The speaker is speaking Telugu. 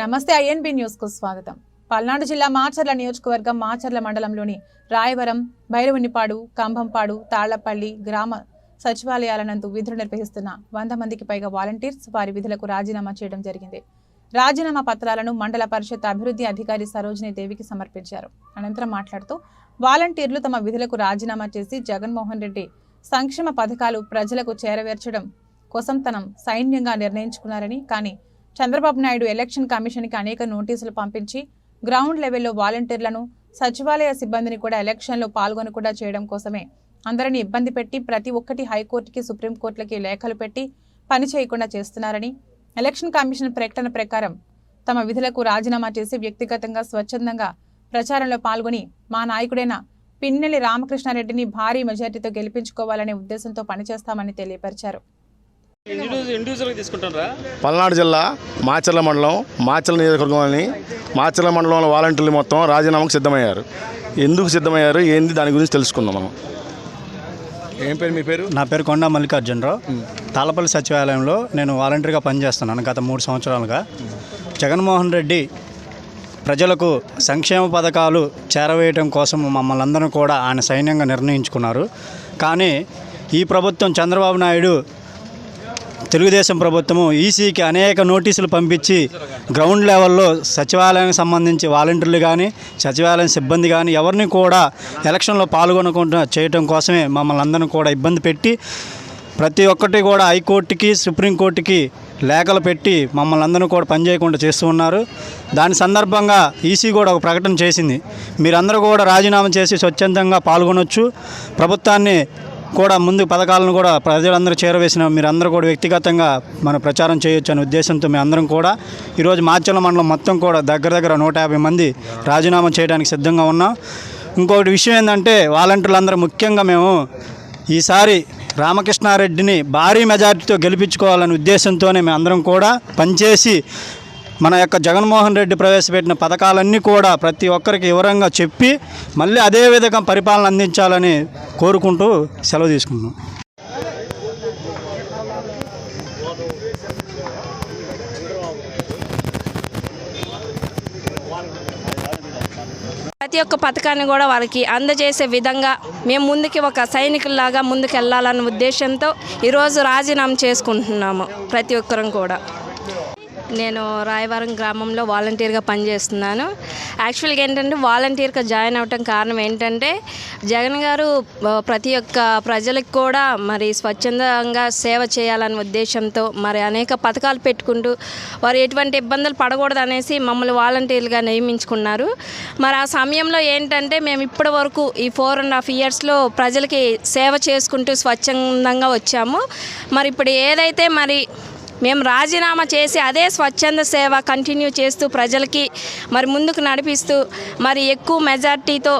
నమస్తే ఐఎన్బి న్యూస్కు స్వాగతం. పల్నాడు జిల్లా మాచర్ల నియోజకవర్గం మాచర్ల మండలంలోని రాయవరం భైరవునిపాడు కంభంపాడు తాళ్ళపల్లి గ్రామ సచివాలయాల నందు విధులు నిర్వహిస్తున్న వంద మందికి పైగా వాలంటీర్స్ వారి విధులకు రాజీనామా చేయడం జరిగింది. రాజీనామా పత్రాలను మండల పరిషత్ అభివృద్ధి అధికారి సరోజిని దేవికి సమర్పించారు. అనంతరం మాట్లాడుతూ వాలంటీర్లు తమ విధులకు రాజీనామా చేసి జగన్మోహన్ రెడ్డి సంక్షేమ పథకాలు ప్రజలకు చేరవేర్చడం కోసం తనం సైన్యంగా నిర్ణయించుకున్నారని కానీ చంద్రబాబు నాయుడు ఎలక్షన్ కమిషన్కి అనేక నోటీసులు పంపించి గ్రౌండ్ లెవెల్లో వాలంటీర్లను సచివాలయ సిబ్బందిని కూడా ఎలక్షన్లో పాల్గొనకుండా చేయడం కోసమే అందరినీ ఇబ్బంది పెట్టి ప్రతి ఒక్కటి హైకోర్టుకి సుప్రీంకోర్టులకి లేఖలు పెట్టి పని చేయకుండా చేస్తున్నారని ఎలక్షన్ కమిషన్ ప్రకటన ప్రకారం తమ విధులకు రాజీనామా చేసి వ్యక్తిగతంగా స్వచ్ఛందంగా ప్రచారంలో పాల్గొని మా నాయకుడైన పిన్నెల్లి రామకృష్ణారెడ్డిని భారీ మెజార్టీతో గెలిపించుకోవాలనే ఉద్దేశంతో పనిచేస్తామని తెలియపరిచారు. పల్నాడు జిల్లా మాచర్ల మండలం మాచర్ల నియోజకవర్గంలోని మాచర్ల మండలంలో వాలంటీర్లు మొత్తం రాజీనామాకు సిద్ధమయ్యారు. ఎందుకు సిద్ధమయ్యారు? ఏంది? దాని గురించి తెలుసుకుందాం మనం. ఏం పేరు? మీ పేరు? నా పేరు కొండా మల్లికార్జునరావు. తాళపల్లి సచివాలయంలో నేను వాలంటీర్గా పనిచేస్తున్నాను గత మూడు సంవత్సరాలుగా. జగన్మోహన్ రెడ్డి ప్రజలకు సంక్షేమ పథకాలు చేరవేయటం కోసం మమ్మల్ని అందరం కూడా ఆయన సైన్యంగా నిర్ణయించుకున్నారు. కానీ ఈ ప్రభుత్వం చంద్రబాబు నాయుడు తెలుగుదేశం ప్రభుత్వము ఈసీకి అనేక నోటీసులు పంపించి గ్రౌండ్ లెవెల్లో సచివాలయానికి సంబంధించి వాలంటీర్లు కానీ సచివాలయం సిబ్బంది కానీ ఎవరిని కూడా ఎలక్షన్లో పాల్గొనకుండా చేయటం కోసమే మమ్మల్ని అందరిని కూడా ఇబ్బంది పెట్టి ప్రతి ఒక్కటి కూడా హైకోర్టుకి సుప్రీంకోర్టుకి లేఖలు పెట్టి మమ్మల్ని అందరినీ కూడా పనిచేయకుండా చేస్తూ ఉన్నారు. దాని సందర్భంగా ఈసీ కూడా ఒక ప్రకటన చేసింది. మీరందరూ కూడా రాజీనామా చేసి స్వచ్ఛందంగా పాల్గొనొచ్చు. ప్రభుత్వాన్ని కూడా ముందు పథకాలను కూడా ప్రజలందరూ చేరవేసిన మీరందరూ కూడా వ్యక్తిగతంగా మనం ప్రచారం చేయొచ్చు అనే ఉద్దేశంతో మేము అందరం కూడా ఈరోజు మాచర్ల మండలం మొత్తం కూడా దగ్గర దగ్గర నూట యాభై మంది రాజీనామా చేయడానికి సిద్ధంగా ఉన్నాం. ఇంకొకటి విషయం ఏంటంటే వాలంటీర్లందరూ ముఖ్యంగా మేము ఈసారి రామకృష్ణారెడ్డిని భారీ మెజారిటీతో గెలిపించుకోవాలనే ఉద్దేశంతోనే మేము అందరం కూడా పనిచేసి మన యొక్క జగన్మోహన్ రెడ్డి ప్రవేశపెట్టిన పథకాలన్నీ కూడా ప్రతి ఒక్కరికి వివరంగా చెప్పి మళ్ళీ అదే విధంగా పరిపాలన అందించాలని కోరుకుంటూ సెలవు తీసుకున్నాం ప్రతి ఒక్క పథకాన్ని కూడా వాళ్ళకి అందజేసే విధంగా మేము ముందుకి ఒక సైనికుల్లాగా ముందుకు వెళ్ళాలన్న ఉద్దేశంతో ఈరోజు రాజీనామా చేసుకుంటున్నాము ప్రతి ఒక్కరం కూడా. నేను రాయవరం గ్రామంలో వాలంటీర్గా పనిచేస్తున్నాను. యాక్చువల్గా ఏంటంటే వాలంటీర్గా జాయిన్ అవ్వటం కారణం ఏంటంటే జగన్ గారు ప్రతి ఒక్క ప్రజలకు కూడా మరి స్వచ్ఛందంగా సేవ చేయాలనే ఉద్దేశంతో మరి అనేక పథకాలు పెట్టుకుంటూ వారు ఎటువంటి ఇబ్బందులు పడకూడదు అనేసి మమ్మల్ని వాలంటీర్లుగా నియమించుకున్నారు. మరి ఆ సమయంలో ఏంటంటే మేము ఇప్పటి వరకు ఈ ఫోర్ అండ్ హాఫ్ ఇయర్స్లో ప్రజలకి సేవ చేసుకుంటూ స్వచ్ఛందంగా వచ్చాము. మరి ఇప్పుడు ఏదైతే మరి మేము రాజీనామా చేసి అదే స్వచ్ఛంద సేవ కంటిన్యూ చేస్తూ ప్రజలకి మరి ముందుకు నడిపిస్తూ మరి ఎక్కువ మెజార్టీతో